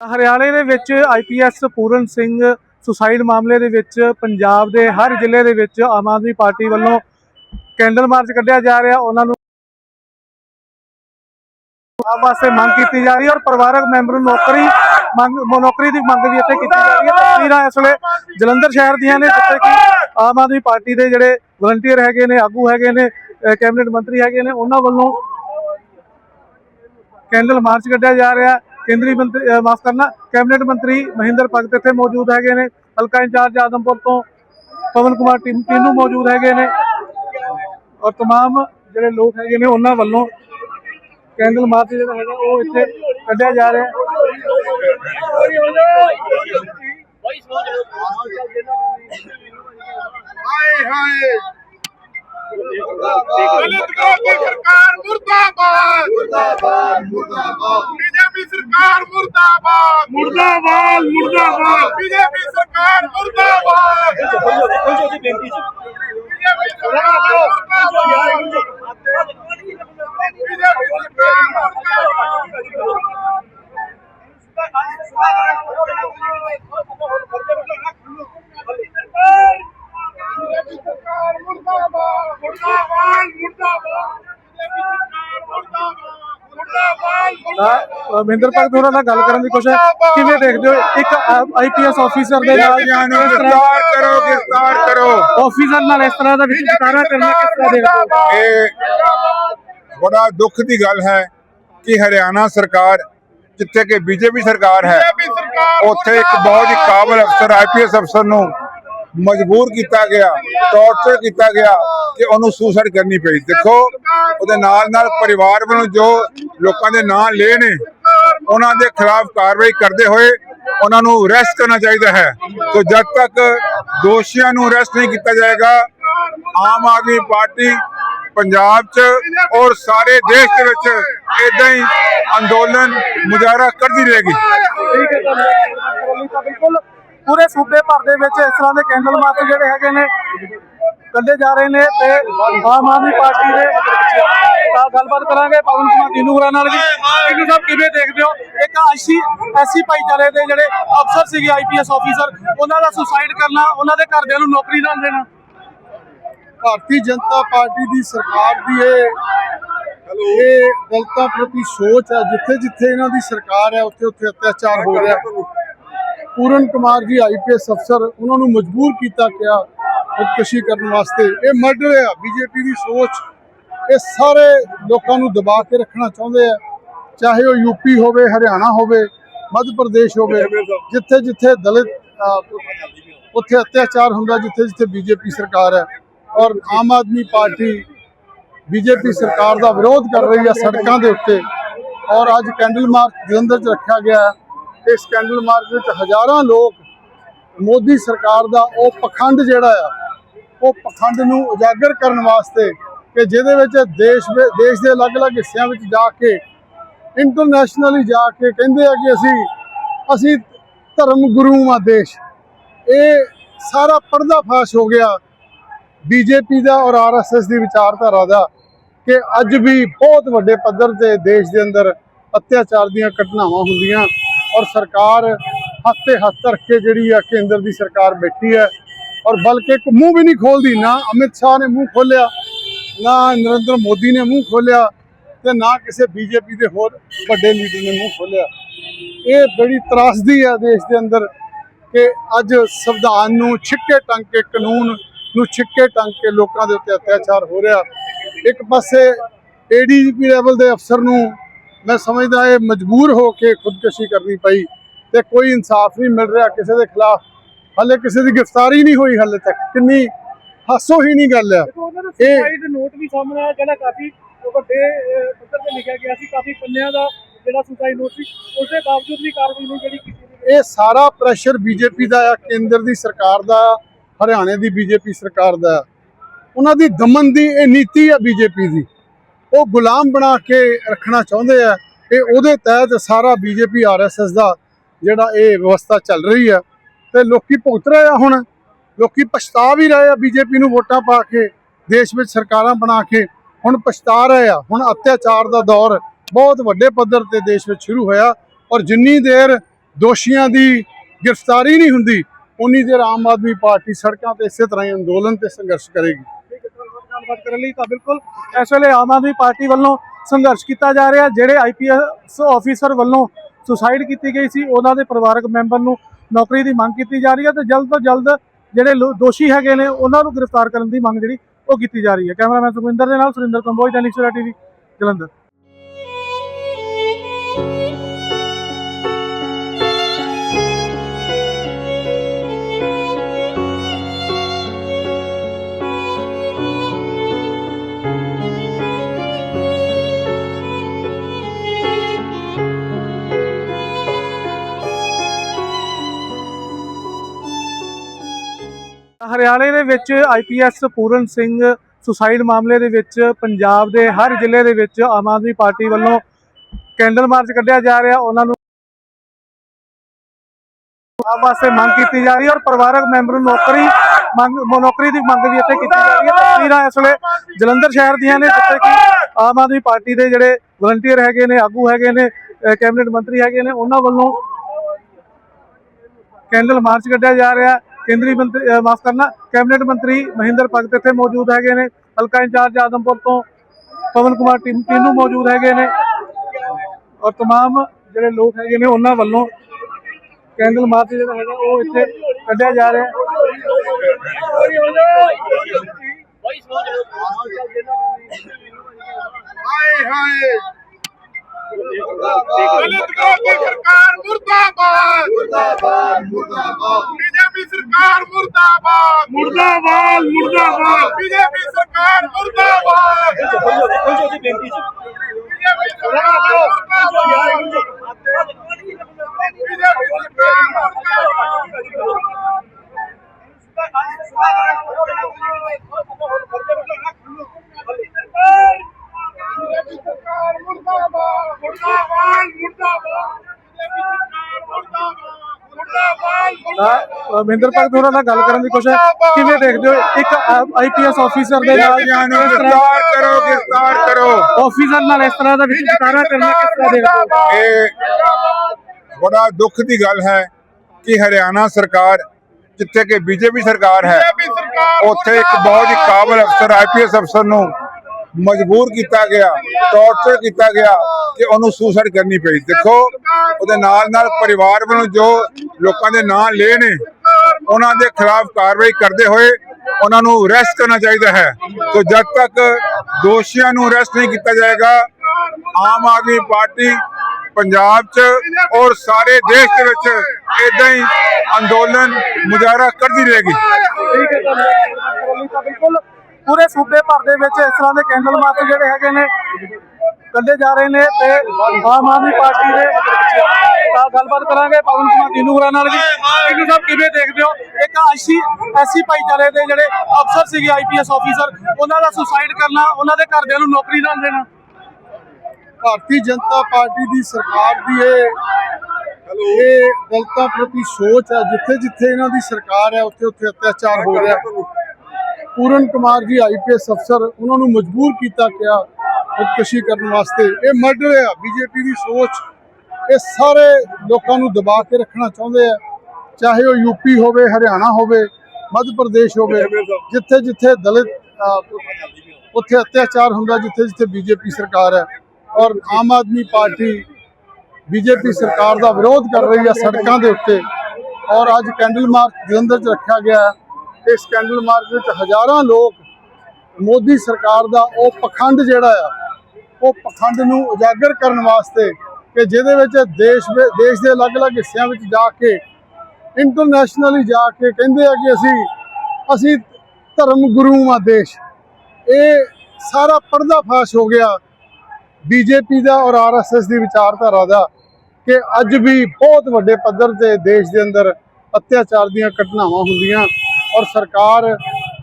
ਹਰਿਆਣੇ ਦੇ ਵਿੱਚ ਆਈਪੀਐਸ ਪੂਰਨ ਸਿੰਘ ਸੁਸਾਈਡ ਮਾਮਲੇ ਦੇ ਵਿੱਚ, ਪੰਜਾਬ ਦੇ ਹਰ ਜ਼ਿਲ੍ਹੇ ਦੇ ਵਿੱਚ ਆਮ ਆਦਮੀ ਪਾਰਟੀ ਵੱਲੋਂ ਕੈਂਡਲ ਮਾਰਚ ਕੱਢਿਆ ਜਾ ਰਿਹਾ। ਉਹਨਾਂ ਨੂੰ ਵਾਸਤੇ ਮੰਗ ਕੀਤੀ ਜਾ ਰਹੀ ਹੈ ਔਰ ਪਰਿਵਾਰਕ ਮੈਂਬਰ ਨੂੰ ਨੌਕਰੀ ਮੰਗ, ਨੌਕਰੀ ਦੀ ਮੰਗ ਵੀ ਇੱਥੇ ਕੀਤੀ ਜਾ ਰਹੀ ਹੈ। ਤਸਵੀਰਾਂ ਇਸ ਵੇਲੇ ਜਲੰਧਰ ਸ਼ਹਿਰ ਦੀਆਂ ਨੇ, ਜਿੱਥੇ ਕਿ ਆਮ ਆਦਮੀ ਪਾਰਟੀ ਦੇ ਜਿਹੜੇ ਵਲੰਟੀਅਰ ਹੈਗੇ ਨੇ, ਆਗੂ ਹੈਗੇ ਨੇ ਕੈਬਨਿਟ ਮੰਤਰੀ ਹੈਗੇ ਨੇ, ਉਹਨਾਂ ਵੱਲੋਂ ਕੈਂਡਲ ਮਾਰਚ ਕੱਢਿਆ ਜਾ ਰਿਹਾ। ਕੇਂਦਰੀ ਮੰਤਰੀ ਅਹ ਮਾਫ ਕਰਨਾ ਕੈਬਨਿਟ ਮੰਤਰੀ ਮਹਿੰਦਰ ਭਗਤ ਇੱਥੇ ਮੌਜੂਦ ਹੈਗੇ ਨੇ ਹਲਕਾ ਇੰਚਾਰਜ ਆਦਮਪੁਰ ਤੋਂ ਪਵਨ ਕੁਮਾਰ ਟੀਮ ਟੀਨੂ ਮੌਜੂਦ ਹੈਗੇ ਨੇ ਔਰ तमाम ਜਿਹੜੇ ਲੋਕ ਹੈਗੇ ਨੇ ਉਹਨਾਂ ਵੱਲੋਂ ਕੈਂਡਲ ਮਾਰਚ ਜਿਹੜਾ ਹੈਗਾ ਉਹ ਇੱਥੇ ਕੱਢਿਆ ਜਾ ਰਿਹਾ ਹੈ ਹਾਏ ਹਾਏ ਦਲਿਤ ਵਿਰੋਧੀ ਸਰਕਾਰ ਮੁਰਦਾਬਾਦ ਮੁਰਦਾਬਾਦ ਮੁਰਦਾਬਾਦ ਬੀਜੇਪੀ ਸਰਕਾਰ ਮੁਰਦਾਬਾਦ। ਮੁਰਦਾਬਾਦ ਮੁਰਦਾਬਾਦ। ਬੀਜੇਪੀ ਸਰਕਾਰ ਮੁਰਦਾਬਾਦ। ਬੀਜੇਪੀ ਸਰਕਾਰ ਮੁਰਦਾਬਾਦ ਬੀਜੇਪੀ ਸਰਕਾਰ ਬੀਜੇਪੀ ਸਰਕਾਰ ਮੁਰਦਾਬਾਦ ਮੁਰਦਾਬਾਦ ਮੁਰਦਾਬਾਦ ਬੀਜੇਪੀ ਸਰਕਾਰ ਮੁਰਦਾਬਾਦ ਮੁਰਦਾਬਾਦ ਤਾਂ ਮਹਿੰਦਰ ਭਗਤ ਹੋਰਾਂ ਨਾਲ ਗੱਲ ਕਰਨ ਦੀ ਕੋਸ਼ਿਸ਼ ਕਿਵੇਂ ਦੇਖਦੇ ਹੋ? ਇੱਕ ਆਈਪੀਐਸ ਆਫੀਸਰ ਦੇ ਨਾਲ ਗ੍ਰਿਫਤਾਰ ਕਰੋ ਗ੍ਰਿਫਤਾਰ ਕਰੋ। ਆਫੀਸਰ ਨਾਲ ਇਸ ਤਰ੍ਹਾਂ ਦਾ ਵਿਚਾਰਾ ਕਰਨਾ ਕਿਸ ਤਰ੍ਹਾਂ ਦੇਖਦੇ ਇਹ ਬੜਾ ਦੁੱਖ ਦੀ ਗੱਲ ਹੈ ਕਿ ਹਰਿਆਣਾ ਸਰਕਾਰ ਜਿੱਥੇ ਕਿ ਬੀਜੇਪੀ ਸਰਕਾਰ ਹੈ ਉੱਥੇ ਇੱਕ ਬਹੁਤ ਹੀ ਕਾਬਲ ਅਫਸਰ ਆਈਪੀਐਸ ਅਫਸਰ ਨੂੰ ਮਜਬੂਰ ਕੀਤਾ ਗਿਆ ਟੌਰਚਰ ਕੀਤਾ ਗਿਆ ਕਿ ਉਹਨੂੰ ਸੁਸਾਈਡ ਕਰਨੀ ਪਈ। ਦੇਖੋ, ਉਹਦੇ ਨਾਲ ਨਾਲ ਪਰਿਵਾਰ ਵੱਲੋਂ ਜੋ ਲੋਕਾਂ ਦੇ ਨਾਂ ਲਏ ਨੇ, ਉਹਨਾਂ ਦੇ ਖਿਲਾਫ ਕਾਰਵਾਈ ਕਰਦੇ ਹੋਏ ਉਹਨਾਂ ਨੂੰ ਅਰੈਸਟ ਕਰਨਾ ਚਾਹੀਦਾ ਹੈ। ਸੋ ਜਦ ਤੱਕ ਦੋਸ਼ੀਆਂ ਨੂੰ ਅਰੈਸਟ ਨਹੀਂ ਕੀਤਾ ਜਾਏਗਾ, ਆਮ ਆਦਮੀ ਪਾਰਟੀ ਪੰਜਾਬ 'ਚ ਔਰ ਸਾਰੇ ਦੇਸ਼ ਦੇ ਵਿੱਚ ਇਦਾਂ ਹੀ ਅੰਦੋਲਨ ਮੁਜ਼ਾਹਰਾ ਕਰਦੀ ਰਹੇਗੀ। ਠੀਕ ਹੈ ਬਿਲਕੁਲ ਪੂਰੇ ਸੂਬੇ ਭਰ ਦੇ ਵਿੱਚ ਇਸ ਤਰ੍ਹਾਂ ਦੇ ਕੈਂਡਲ ਮਾਰਚ ਜਿਹੜੇ ਹੈਗੇ ਨੇ ਕੱਢੇ ਜਾ ਰਹੇ ਨੇ ਤੇ ਆਮ ਆਦਮੀ ਪਾਰਟੀ ਦੇ ਤਾਂ ਗੱਲਬਾਤ ਕਰਾਂਗੇ ਪਵਨ ਕੁਮਾਰ ਹੋਰਾਂ ਨਾਲ ਵੀ। ਟੀਨੂ ਸਾਹਿਬ ਕਿਵੇਂ ਦੇਖਦੇ ਹੋ? ਇੱਕ ਐਸੀ ਐਸੀ ਭਾਈਚਾਰੇ ਦੇ ਜਿਹੜੇ ਅਫਸਰ ਸੀਗੇ ਆਈਪੀਐਸ ਆਫੀਸਰ ਉਹਨਾਂ ਦਾ ਸੁਸਾਈਡ ਕਰਨਾ ਉਹਨਾਂ ਦੇ ਘਰਦਿਆਂ ਨੂੰ ਨੌਕਰੀ ਨਾ ਦੇਣਾ। ਭਾਰਤੀ ਜਨਤਾ ਪਾਰਟੀ ਦੀ ਸਰਕਾਰ ਦੀ ਇਹ ਇਹ ਦਲਿਤਾਂ ਪ੍ਰਤੀ ਸੋਚ ਹੈ ਜਿੱਥੇ ਜਿੱਥੇ ਇਹਨਾਂ ਦੀ ਸਰਕਾਰ ਹੈ ਉੱਥੇ ਉੱਥੇ ਅਤਿਆਚਾਰ ਹੋ ਰਿਹਾ। ਪੂਰਨ ਕੁਮਾਰ ਜੀ ਆਈਪੀਐਸ ਅਫਸਰ, ਉਹਨਾਂ ਨੂੰ ਮਜਬੂਰ ਕੀਤਾ ਗਿਆ ਖੁਦਕਸ਼ੀ ਕਰਨ ਵਾਸਤੇ। ਇਹ ਮਰਡਰ ਹੈ ਬੀਜੇਪੀ ਦੀ ਸੋਚ। ਇਹ ਸਾਰੇ ਲੋਕਾਂ ਨੂੰ ਦਬਾ ਕੇ ਰੱਖਣਾ ਚਾਹੁੰਦੇ ਆ। ਚਾਹੇ ਉਹ ਯੂਪੀ ਹੋਵੇ, ਹਰਿਆਣਾ ਹੋਵੇ, ਮੱਧ ਪ੍ਰਦੇਸ਼ ਹੋਵੇ ਜਿੱਥੇ ਜਿੱਥੇ ਦਲਿਤ ਉੱਥੇ ਅਤਿਆਚਾਰ ਹੁੰਦਾ ਜਿੱਥੇ ਜਿੱਥੇ ਬੀਜੇਪੀ ਸਰਕਾਰ ਹੈ। ਔਰ ਆਮ ਆਦਮੀ ਪਾਰਟੀ ਬੀਜੇਪੀ ਸਰਕਾਰ ਦਾ ਵਿਰੋਧ ਕਰ ਰਹੀ ਹੈ ਸੜਕਾਂ ਦੇ ਉੱਤੇ। ਔਰ ਅੱਜ ਕੈਂਡਲ ਮਾਰਚ ਜਲੰਧਰ 'ਚ ਰੱਖਿਆ ਗਿਆ। ਇਸ ਕੈਂਡਲ ਮਾਰਚ ਵਿੱਚ ਹਜ਼ਾਰਾਂ ਲੋਕ ਮੋਦੀ ਸਰਕਾਰ ਦਾ ਉਹ ਪਖੰਡ ਜਿਹੜਾ ਆ, ਉਹ ਪਖੰਡ ਨੂੰ ਉਜਾਗਰ ਕਰਨ ਵਾਸਤੇ ਕਿ ਜਿਹਦੇ ਵਿੱਚ ਦੇਸ਼ ਵਿ- ਦੇਸ਼ ਦੇ ਅਲੱਗ-ਅਲੱਗ ਹਿੱਸਿਆਂ ਵਿੱਚ ਜਾ ਕੇ ਇੰਟਰਨੈਸ਼ਨਲੀ ਜਾ ਕੇ ਕਹਿੰਦੇ ਆ ਕਿ ਅਸੀਂ ਅਸੀਂ ਧਰਮ ਗੁਰੂ ਆ ਦੇਸ਼। ਇਹ ਸਾਰਾ ਪਰਦਾ ਹੋ ਗਿਆ ਬੀਜੇਪੀ ਦਾ ਔਰ ਆਰਐਸਐਸ ਦੀ ਵਿਚਾਰਧਾਰਾ ਦਾ ਕਿ ਅੱਜ ਵੀ ਬਹੁਤ ਵੱਡੇ ਪੱਧਰ ਤੇ ਦੇਸ਼ ਦੇ ਅੰਦਰ ਅਤਿਆਚਾਰ ਦੀਆਂ ਘਟਨਾਵਾਂ ਹੁੰਦੀਆਂ। ਔਰ ਸਰਕਾਰ ਹੱਥੇ ਹੱਥ ਰੱਖ ਕੇ ਜਿਹੜੀ ਆ ਕੇਂਦਰ ਦੀ ਸਰਕਾਰ ਬੈਠੀ ਹੈ। ਔਰ ਬਲਕਿ ਇੱਕ ਮੂੰਹ ਵੀ ਨਹੀਂ ਖੋਲਦੀ, ਨਾ ਅਮਿਤ ਸ਼ਾਹ ਨੇ ਮੂੰਹ ਖੋਲਿਆ, ਨਾ ਨਰਿੰਦਰ ਮੋਦੀ ਨੇ ਮੂੰਹ ਖੋਲਿਆ ਤੇ ਨਾ ਕਿਸੇ ਬੀਜੇਪੀ ਦੇ ਹੋਰ ਵੱਡੇ ਲੀਡਰ ਨੇ ਮੂੰਹ ਖੋਲਿਆ। ਇਹ ਬੜੀ ਤਰਾਸਦੀ ਹੈ ਦੇਸ਼ ਦੇ ਅੰਦਰ ਕਿ ਅੱਜ ਸੰਵਿਧਾਨ ਨੂੰ ਛਿੱਕੇ ਟੰਗ ਕੇ, ਕਾਨੂੰਨ ਨੂੰ ਛਿੱਕੇ ਟੰਗ ਕੇ ਲੋਕਾਂ ਦੇ ਉੱਤੇ ਅਤਿਆਚਾਰ ਹੋ ਰਿਹਾ। ਇੱਕ ਪਾਸੇ ਏਡੀਜੀਪੀ ਲੈਵਲ ਦੇ ਅਫਸਰ ਨੂੰ ਮੈਂ ਸਮਝਦਾ ਇਹ ਮਜਬੂਰ ਹੋ ਕੇ ਖੁਦਕੁਸ਼ੀ ਕਰਨੀ ਪਈ ਤੇ ਕੋਈ ਇਨਸਾਫ ਨਹੀਂ ਮਿਲ ਰਿਹਾ ਕਿਸੇ ਦੇ ਖਿਲਾਫ ਹਾਲੇ ਕਿਸੇ ਦੀ ਗ੍ਰਿਫਤਾਰੀ ਨਹੀਂ ਹੋਈ ਹਾਲੇ ਤੱਕ ਕਿੰਨੀ ਹਾਸੋਹੀਣੀ ਗੱਲ ਆ ਉਹਨਾਂ ਦਾ ਇਹ- ਨੋਟ ਵੀ ਸਾਹਮਣੇ ਆਇਆ ਜਿਹੜਾ ਕਾਫੀ ਵੱਡੇ ਪੱਧਰ ਤੇ ਲਿਖਿਆ ਗਿਆ ਸੀ ਕਾਫੀ ਪੰਨਿਆਂ ਦਾ ਜਿਹੜਾ ਸੁਸਾਈਡ ਨੋਟ ਸੀ ਉਸ ਦੇ ਬਾਵਜੂਦ ਵੀ ਕਾਰਵਾਈ ਨਹੀਂ ਜਿਹੜੀ ਕੀਤੀ। ਇਹ ਸਾਰਾ ਪ੍ਰੈਸ਼ਰ ਬੀਜੇਪੀ ਦਾ ਆ ਕੇਂਦਰ ਦੀ ਸਰਕਾਰ ਦਾ ਆ, ਹਰਿਆਣੇ ਦੀ ਬੀਜੇਪੀ ਸਰਕਾਰ ਦਾ ਆ। ਉਹਨਾਂ ਦੀ ਦਮਨ ਦੀ ਇਹ ਨੀਤੀ ਆ ਬੀਜੇਪੀ ਦੀ ਉਹ ਗੁਲਾਮ ਬਣਾ ਕੇ ਰੱਖਣਾ ਚਾਹੁੰਦੇ ਆ ਇਹ ਉਹਦੇ ਤਹਿਤ ਸਾਰਾ ਬੀਜੇਪੀ, ਆਰਐਸਐਸ ਦਾ ਜਿਹੜਾ ਇਹ ਵਿਵਸਥਾ ਚੱਲ ਰਹੀ ਆ ਤੇ ਲੋਕੀ ਭੁਗਤ ਰਹੇ ਆ ਹੁਣ। ਲੋਕੀ ਪਛਤਾ ਵੀ ਰਹੇ ਆ ਬੀਜੇਪੀ ਨੂੰ ਵੋਟਾਂ ਪਾ ਕੇ, ਦੇਸ਼ ਵਿੱਚ ਸਰਕਾਰਾਂ ਬਣਾ ਕੇ। ਹੁਣ ਪਛਤਾ ਰਹੇ ਆ। ਹੁਣ ਅਤਿਆਚਾਰ ਦਾ ਦੌਰ ਬਹੁਤ ਵੱਡੇ ਪੱਧਰ ਤੇ ਦੇਸ਼ ਵਿੱਚ ਸ਼ੁਰੂ ਹੋਇਆ ਔਰ ਜਿੰਨੀ ਦੇਰ ਦੋਸ਼ੀਆਂ ਦੀ ਗ੍ਰਿਫਤਾਰੀ ਨਹੀਂ ਹੁੰਦੀ, ਉਨੀ ਦੇਰ ਆਮ ਆਦਮੀ ਪਾਰਟੀ ਸੜਕਾਂ ਤੇ ਇਸੇ ਤਰ੍ਹਾਂ ਹੀ ਅੰਦੋਲਨ ਤੇ ਸੰਘਰਸ਼ ਕਰੇਗੀ। ਗੱਲਬਾਤ ਕਰਨ ਲਈ ਤਾਂ ਬਿਲਕੁਲ ਇਸ ਵੇਲੇ ਆਮ ਆਦਮੀ ਪਾਰਟੀ ਵੱਲੋਂ ਸੰਘਰਸ਼ ਕੀਤਾ ਜਾ ਰਿਹਾ। ਜਿਹੜੇ ਆਈਪੀਐਸ ਆਫੀਸਰ ਵੱਲੋਂ ਸੁਸਾਈਡ ਕੀਤੀ ਗਈ ਸੀ, ਉਹਨਾਂ ਦੇ ਪਰਿਵਾਰਕ ਮੈਂਬਰ ਨੂੰ ਨੌਕਰੀ ਦੀ ਮੰਗ ਕੀਤੀ ਜਾ ਰਹੀ ਹੈ ਤੇ ਜਲਦ ਤੋਂ ਜਲਦ ਜਿਹੜੇ ਲੋ- ਦੋਸ਼ੀ ਹੈਗੇ ਨੇ, ਉਹਨਾਂ ਨੂੰ ਗ੍ਰਿਫਤਾਰ ਕਰਨ ਦੀ ਮੰਗ ਜਿਹੜੀ ਉਹ ਕੀਤੀ ਜਾ ਰਹੀ ਹੈ। ਕੈਮਰਾਮੈਨ ਸੁਖਵਿੰਦਰ ਦੇ ਨਾਲ ਸੁਰਿੰਦਰ ਕੰਬੋਜ, ਦੈਨਿਕ ਸਵੇਰਾ ਟੀਵੀ, ਜਲੰਧਰ। ਪਟਿਆਲੇ ਦੇ ਵਿੱਚ ਆਈਪੀਐਸ ਪੂਰਨ ਸਿੰਘ ਸੁਸਾਈਡ ਮਾਮਲੇ ਦੇ ਵਿੱਚ ਪੰਜਾਬ ਦੇ ਹਰ ਜ਼ਿਲ੍ਹੇ ਦੇ ਵਿੱਚ ਆਮ ਆਦਮੀ ਪਾਰਟੀ ਵੱਲੋਂ ਕੈਂਡਲ ਮਾਰਚ ਕੱਢਿਆ ਜਾ ਰਿਹਾ। ਉਹਨਾਂ ਨੂੰ ਵਾਸਤੇ ਮੰਗ ਕੀਤੀ ਜਾ ਰਹੀ ਹੈ ਔਰ ਪਰਿਵਾਰਕ ਮੈਂਬਰ ਨੂੰ ਨੌਕਰੀ ਮੰਗ, ਨੌਕਰੀ ਦੀ ਮੰਗ ਵੀ ਇੱਥੇ ਕੀਤੀ ਜਾ ਰਹੀ ਹੈ। ਤਸਵੀਰਾਂ ਇਸ ਵੇਲੇ ਜਲੰਧਰ ਸ਼ਹਿਰ ਦੀਆਂ ਨੇ, ਜਿੱਥੇ ਕਿ ਆਮ ਆਦਮੀ ਪਾਰਟੀ ਦੇ ਜਿਹੜੇ ਵਲੰਟੀਅਰ ਹੈਗੇ ਨੇ, ਆਗੂ ਹੈਗੇ ਨੇ ਕੈਬਨਿਟ ਮੰਤਰੀ ਹੈਗੇ ਨੇ, ਉਹਨਾਂ ਵੱਲੋਂ ਕੈਂਡਲ ਮਾਰਚ ਕੱਢਿਆ ਜਾ ਰਿਹਾ। ਕੇਂਦਰੀ ਮੰਤਰੀ ਅਹ ਮਾਫ ਕਰਨਾ ਕੈਬਨਿਟ ਮੰਤਰੀ ਮਹਿੰਦਰ ਭਗਤ ਇੱਥੇ ਮੌਜੂਦ ਹੈਗੇ ਨੇ ਹਲਕਾ ਇੰਚਾਰਜ ਆਦਮਪੁਰ ਤੋਂ ਪਵਨ ਕੁਮਾਰ ਟੀਮ ਟੀਨੂ ਮੌਜੂਦ ਹੈਗੇ ਨੇ ਔਰ तमाम ਜਿਹੜੇ ਲੋਕ ਹੈਗੇ ਨੇ ਉਹਨਾਂ ਵੱਲੋਂ ਕੈਂਡਲ ਮਾਰਚ ਜਿਹੜਾ ਹੈਗਾ ਉਹ ਇੱਥੇ ਕੱਢਿਆ ਜਾ ਰਿਹਾ ਹੈ ਹਾਏ ਹਾਏ ਦਲਿਤ ਵਿਰੋਧੀ ਸਰਕਾਰ ਮੁਰਦਾਬਾਦ ਮੁਰਦਾਬਾਦ ਮੁਰਦਾਬਾਦ ਬੀਜੇਪੀ ਸਰਕਾਰ ਮੁਰਦਾਬਾਦ। ਮੁਰਦਾਬਾਦ ਮੁਰਦਾਬਾਦ। ਬੀਜੇਪੀ ਸਰਕਾਰ ਮੁਰਦਾਬਾਦ। ਬੀਜੇਪੀ ਸਰਕਾਰ ਮੁਰਦਾਬਾਦ। ਮਹਿੰਦਰ ਭਗਤ ਹੋਰਾਂ ਨਾਲ ਗੱਲ ਕਰਨ ਦੀ ਕੋਸ਼ਿਸ਼ ਕਿਵੇਂ ਦੇਖਦੇ ਹੋ? ਇੱਕ ਆਈਪੀਐਸ ਆਫੀਸਰ ਦੇ ਨਾਲ ਗ੍ਰਿਫਤਾਰ ਕਰੋ ਗ੍ਰਿਫਤਾਰ ਕਰੋ। ਆਫੀਸਰ ਨਾਲ ਇਸ ਤਰ੍ਹਾਂ ਦਾ ਵਿਚਾਰਾ ਕਰਨਾ ਕਿਸ ਤਰ੍ਹਾਂ ਦੇਖਦੇ ਇਹ ਬੜਾ ਦੁੱਖ ਦੀ ਗੱਲ ਹੈ ਕਿ ਹਰਿਆਣਾ ਸਰਕਾਰ ਜਿੱਥੇ ਕਿ ਬੀਜੇਪੀ ਸਰਕਾਰ ਹੈ ਉੱਥੇ ਇੱਕ ਬਹੁਤ ਹੀ ਕਾਬਲ ਅਫਸਰ ਆਈਪੀਐਸ ਅਫਸਰ ਨੂੰ ਮਜਬੂਰ ਕੀਤਾ ਗਿਆ ਟੌਰਚਰ ਕੀਤਾ ਗਿਆ ਕਿ ਉਹਨੂੰ ਸੁਸਾਈਡ ਕਰਨੀ ਪਈ। ਦੇਖੋ ਉਹਦੇ ਨਾਲ ਨਾਲ ਪਰਿਵਾਰ ਵੱਲੋਂ ਜੋ ਲੋਕਾਂ ਦੇ ਨਾਂ ਲਏ ਨੇ ਉਹਨਾਂ ਦੇ ਖਿਲਾਫ ਕਾਰਵਾਈ ਕਰਦੇ ਹੋਏ ਉਹਨਾਂ ਨੂੰ ਅਰੈਸਟ ਕਰਨਾ ਚਾਹੀਦਾ ਹੈ। ਤੋਂ ਜਦ ਤੱਕ ਦੋਸ਼ੀਆਂ ਨੂੰ ਅਰੈਸਟ ਨਹੀਂ ਕੀਤਾ ਜਾਏਗਾ, ਆਮ ਆਦਮੀ ਪਾਰਟੀ ਪੰਜਾਬ 'ਚ ਔਰ ਸਾਰੇ ਦੇਸ਼ ਦੇ ਵਿੱਚ ਇਦਾਂ ਹੀ ਅੰਦੋਲਨ ਮੁਜ਼ਾਹਰਾ ਕਰਦੀ ਰਹੇਗੀ। ਬਿਲਕੁਲ ਪੂਰੇ ਸੂਬੇ ਭਰ ਦੇ ਵਿੱਚ ਇਸ ਤਰ੍ਹਾਂ ਦੇ ਕੈਂਡਲ ਮਾਰਚ ਜਿਹੜੇ ਹੈਗੇ ਨੇ ਕੱਢੇ ਜਾ ਰਹੇ ਨੇ ਤੇ ਆਮ ਆਦਮੀ ਪਾਰਟੀ ਦੇ ਗੱਲਬਾਤ ਕਰਾਂਗੇ ਪਵਨ ਕੁਮਾਰ ਹੋਰਾਂ ਨਾਲ ਵੀ। ਟੀਨੂ ਸਾਹਿਬ ਕਿਵੇਂ ਦੇਖਦੇ ਹੋ? ਇੱਕ ਐਸੀ ਐਸੀ ਭਾਈਚਾਰੇ ਦੇ ਜਿਹੜੇ ਅਫਸਰ ਸੀਗੇ ਆਈਪੀਐਸ ਆਫੀਸਰ ਉਹਨਾਂ ਦਾ ਸੁਸਾਈਡ ਕਰਨਾ ਉਹਨਾਂ ਦੇ ਘਰਦਿਆਂ ਨੂੰ ਨੌਕਰੀ ਨਾ ਦੇਣਾ। ਭਾਰਤੀ ਜਨਤਾ ਪਾਰਟੀ ਦੀ ਸਰਕਾਰ ਦੀ ਇਹ ਇਹ ਦਲਿਤਾਂ ਪ੍ਰਤੀ ਸੋਚ ਹੈ ਜਿੱਥੇ ਜਿੱਥੇ ਇਹਨਾਂ ਦੀ ਸਰਕਾਰ ਹੈ ਉੱਥੇ ਉੱਥੇ ਅਤਿਆਚਾਰ ਹੋ ਰਿਹਾ। ਪੂਰਨ ਕੁਮਾਰ ਜੀ ਆਈਪੀਐਸ ਅਫਸਰ ਉਹਨਾਂ ਨੂੰ ਮਜਬੂਰ ਕੀਤਾ ਗਿਆ ਖੁਦਕੁਸ਼ੀ ਕਰਨ ਵਾਸਤੇ। ਇਹ ਮਰਡਰ ਹੈ ਬੀਜੇਪੀ ਦੀ ਸੋਚ ਇਹ ਸਾਰੇ ਲੋਕਾਂ ਨੂੰ ਦਬਾ ਕੇ ਰੱਖਣਾ ਚਾਹੁੰਦੇ ਆ। ਚਾਹੇ ਉਹ ਯੂਪੀ ਹੋਵੇ, ਹਰਿਆਣਾ ਹੋਵੇ, ਮੱਧ ਪ੍ਰਦੇਸ਼ ਹੋਵੇ, ਜਿੱਥੇ ਜਿੱਥੇ ਦਲਿਤ ਉੱਥੇ ਅਤਿਆਚਾਰ ਹੁੰਦਾ, ਜਿੱਥੇ ਜਿੱਥੇ ਬੀਜੇਪੀ ਸਰਕਾਰ ਹੈ ਔਰ ਆਮ ਆਦਮੀ ਪਾਰਟੀ ਬੀਜੇਪੀ ਸਰਕਾਰ ਦਾ ਵਿਰੋਧ ਕਰ ਰਹੀ ਹੈ ਸੜਕਾਂ ਦੇ ਉੱਤੇ। ਔਰ ਅੱਜ ਕੈਂਡਲ ਮਾਰਚ ਜਲੰਧਰ 'ਚ ਰੱਖਿਆ ਗਿਆ ਇਸ ਕੈਂਡਲ ਮਾਰਚ ਵਿੱਚ ਹਜ਼ਾਰਾਂ ਲੋਕ ਮੋਦੀ ਸਰਕਾਰ ਦਾ ਉਹ ਪਖੰਡ ਜਿਹੜਾ ਆ, ਉਹ ਪਖੰਡ ਨੂੰ ਉਜਾਗਰ ਕਰਨ ਵਾਸਤੇ ਕਿ ਜਿਹਦੇ ਵਿੱਚ ਦੇਸ਼ ਦੇਸ਼ ਦੇ ਅਲੱਗ-ਅਲੱਗ ਹਿੱਸਿਆਂ ਵਿੱਚ ਜਾ ਕੇ ਇੰਟਰਨੈਸ਼ਨਲੀ ਜਾ ਕੇ ਕਹਿੰਦੇ ਆ ਕਿ ਅਸੀਂ ਅਸੀਂ ਧਰਮ ਗੁਰੂ ਆ ਦੇਸ਼। ਇਹ ਸਾਰਾ ਪਰਦਾਫਾਸ਼ ਹੋ ਗਿਆ ਬੀਜੇਪੀ ਦਾ ਔਰ ਆਰਐਸਐਸ ਦੀ ਵਿਚਾਰਧਾਰਾ ਦਾ ਕਿ ਅੱਜ ਵੀ ਬਹੁਤ ਵੱਡੇ ਪੱਧਰ ਤੇ ਦੇਸ਼ ਦੇ ਅੰਦਰ ਅਤਿਆਚਾਰ ਦੀਆਂ ਘਟਨਾਵਾਂ ਹੁੰਦੀਆਂ ਔਰ ਸਰਕਾਰ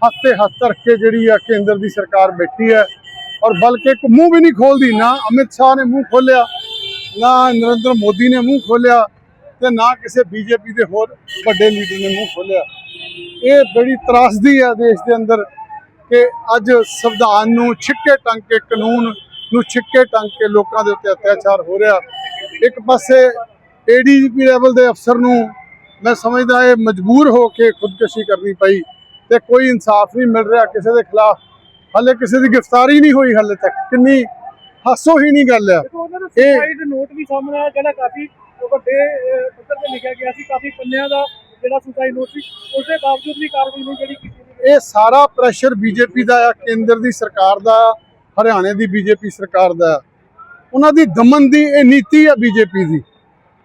ਹੱਥ ਤੇ ਹੱਥ ਰੱਖ ਕੇ ਜਿਹੜੀ ਆ ਕੇਂਦਰ ਦੀ ਸਰਕਾਰ ਬੈਠੀ ਹੈ ਔਰ ਬਲਕਿ ਇੱਕ ਮੂੰਹ ਵੀ ਨਹੀਂ ਖੋਲਦੀ, ਨਾ ਅਮਿਤ ਸ਼ਾਹ ਨੇ ਮੂੰਹ ਖੋਲਿਆ। ਨਾ ਨਰਿੰਦਰ ਮੋਦੀ ਨੇ ਮੂੰਹ ਖੋਲਿਆ ਤੇ ਨਾ ਕਿਸੇ ਬੀਜੇਪੀ ਦੇ ਹੋਰ ਵੱਡੇ ਲੀਡਰ ਨੇ ਮੂੰਹ ਖੋਲਿਆ। ਇਹ ਬੜੀ ਤਰਾਸਦੀ ਹੈ ਦੇਸ਼ ਦੇ ਅੰਦਰ ਕਿ ਅੱਜ ਸੰਵਿਧਾਨ ਨੂੰ ਛਿੱਕੇ ਟੰਗ ਕੇ, ਕਾਨੂੰਨ ਨੂੰ ਛਿੱਕੇ ਟੰਗ ਕੇ ਲੋਕਾਂ ਦੇ ਉੱਤੇ ਅਤਿਆਚਾਰ ਹੋ ਰਿਹਾ। ਇੱਕ ਪਾਸੇ ਏਡੀਜੀਪੀ ਲੈਵਲ ਦੇ ਅਫਸਰ ਨੂੰ ਮੈਂ ਸਮਝਦਾ ਇਹ ਮਜਬੂਰ ਹੋ ਕੇ ਖੁਦਕੁਸ਼ੀ ਕਰਨੀ ਪਈ ਤੇ ਕੋਈ ਇਨਸਾਫ ਨਹੀਂ ਮਿਲ ਰਿਹਾ ਕਿਸੇ ਦੇ ਖਿਲਾਫ। ਹਾਲੇ ਕਿਸੇ ਦੀ ਗ੍ਰਿਫਤਾਰੀ ਨਹੀਂ ਹੋਈ ਹਾਲੇ ਤੱਕ। ਕਿੰਨੀ ਹਾਸੋਹੀਣੀ ਗੱਲ ਆ ਉਹਨਾਂ ਦਾ ਇਹ- ਸੁਸਾਈਡ ਨੋਟ ਵੀ ਸਾਹਮਣੇ ਆਇਆ ਜਿਹੜਾ ਕਾਫੀ ਵੱਡੇ ਪੱਧਰ ਤੇ ਲਿਖਿਆ ਗਿਆ ਸੀ ਕਾਫੀ ਪੰਨਿਆਂ ਦਾ ਜਿਹੜਾ ਸੁਸਾਈਡ ਨੋਟ ਸੀ ਉਸ ਦੇ ਬਾਵਜੂਦ ਵੀ ਕਾਰਵਾਈ ਨਹੀਂ ਜਿਹੜੀ ਕੀਤੀ। ਇਹ ਸਾਰਾ ਪ੍ਰੈਸ਼ਰ ਬੀਜੇਪੀ ਦਾ ਆ ਕੇਂਦਰ ਦੀ ਸਰਕਾਰ ਦਾ ਆ, ਹਰਿਆਣੇ ਦੀ ਬੀਜੇਪੀ ਸਰਕਾਰ ਦਾ ਆ। ਉਹਨਾਂ ਦੀ ਦਮਨ ਦੀ ਇਹ ਨੀਤੀ ਆ ਬੀਜੇਪੀ ਦੀ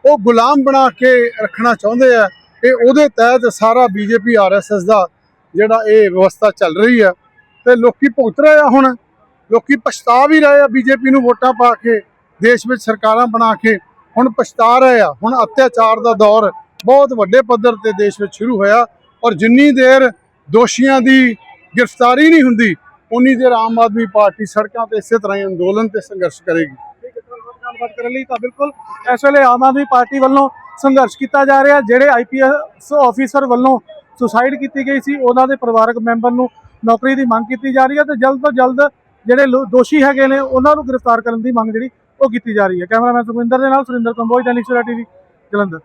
ਉਹ ਗੁਲਾਮ ਬਣਾ ਕੇ ਰੱਖਣਾ ਚਾਹੁੰਦੇ ਆ ਕਿ ਉਹਦੇ ਤਹਿਤ ਸਾਰਾ ਬੀਜੇਪੀ ਆਰਐਸਐਸ ਦਾ ਜਿਹੜਾ ਇਹ ਵਿਵਸਥਾ ਚੱਲ ਰਹੀ ਆ ਤੇ ਲੋਕੀ ਭੁਗਤ ਰਹੇ ਆ ਹੁਣ ਲੋਕੀ ਪਛਤਾ ਵੀ ਰਹੇ ਆ, ਬੀਜੇਪੀ ਨੂੰ ਵੋਟਾਂ ਪਾ ਕੇ, ਦੇਸ਼ ਵਿੱਚ ਸਰਕਾਰਾਂ ਬਣਾ ਕੇ, ਹੁਣ ਪਛਤਾ ਰਹੇ ਆ। ਹੁਣ ਅਤਿਆਚਾਰ ਦਾ ਦੌਰ ਬਹੁਤ ਵੱਡੇ ਪੱਧਰ ਤੇ ਦੇਸ਼ ਵਿੱਚ ਸ਼ੁਰੂ ਹੋਇਆ ਔਰ ਜਿੰਨੀ ਦੇਰ ਦੋਸ਼ੀਆਂ ਦੀ ਗ੍ਰਿਫਤਾਰੀ ਨਹੀਂ ਹੁੰਦੀ, ਉਨੀ ਦੇਰ ਆਮ ਆਦਮੀ ਪਾਰਟੀ ਸੜਕਾਂ ਤੇ ਇਸੇ ਤਰ੍ਹਾਂ ਹੀ ਅੰਦੋਲਨ ਤੇ ਸੰਘਰਸ਼ ਕਰੇਗੀ। ਠੀਕ ਗੱਲਬਾਤ ਕਰਨ ਲਈ ਤਾਂ ਬਿਲਕੁਲ ਇਸ ਵੇਲੇ ਆਮ ਆਦਮੀ ਪਾਰਟੀ ਵੱਲੋਂ ਸੰਘਰਸ਼ ਕੀਤਾ ਜਾ ਰਿਹਾ, ਜਿਹੜੇ ਆਈਪੀਐਸ ਆਫੀਸਰ ਵੱਲੋਂ ਸੁਸਾਈਡ ਕੀਤੀ ਗਈ ਸੀ, ਉਹਨਾਂ ਦੇ ਪਰਿਵਾਰਕ ਮੈਂਬਰ ਨੂੰ ਨੌਕਰੀ ਦੀ ਮੰਗ ਕੀਤੀ ਜਾ ਰਹੀ ਹੈ ਤੇ ਜਲਦ ਤੋਂ ਜਲਦ ਜਿਹੜੇ ਲੋ- ਦੋਸ਼ੀ ਹੈਗੇ ਨੇ, ਉਹਨਾਂ ਨੂੰ ਗ੍ਰਿਫਤਾਰ ਕਰਨ ਦੀ ਮੰਗ ਜਿਹੜੀ ਉਹ ਕੀਤੀ ਜਾ ਰਹੀ ਹੈ। ਕੈਮਰਾਮੈਨ ਸੁਖਵਿੰਦਰ ਦੇ ਨਾਲ ਸੁਰਿੰਦਰ ਕੰਬੋਜ, ਦੈਨਿਕ ਸਵੇਰਾ ਟੀਵੀ, ਜਲੰਧਰ।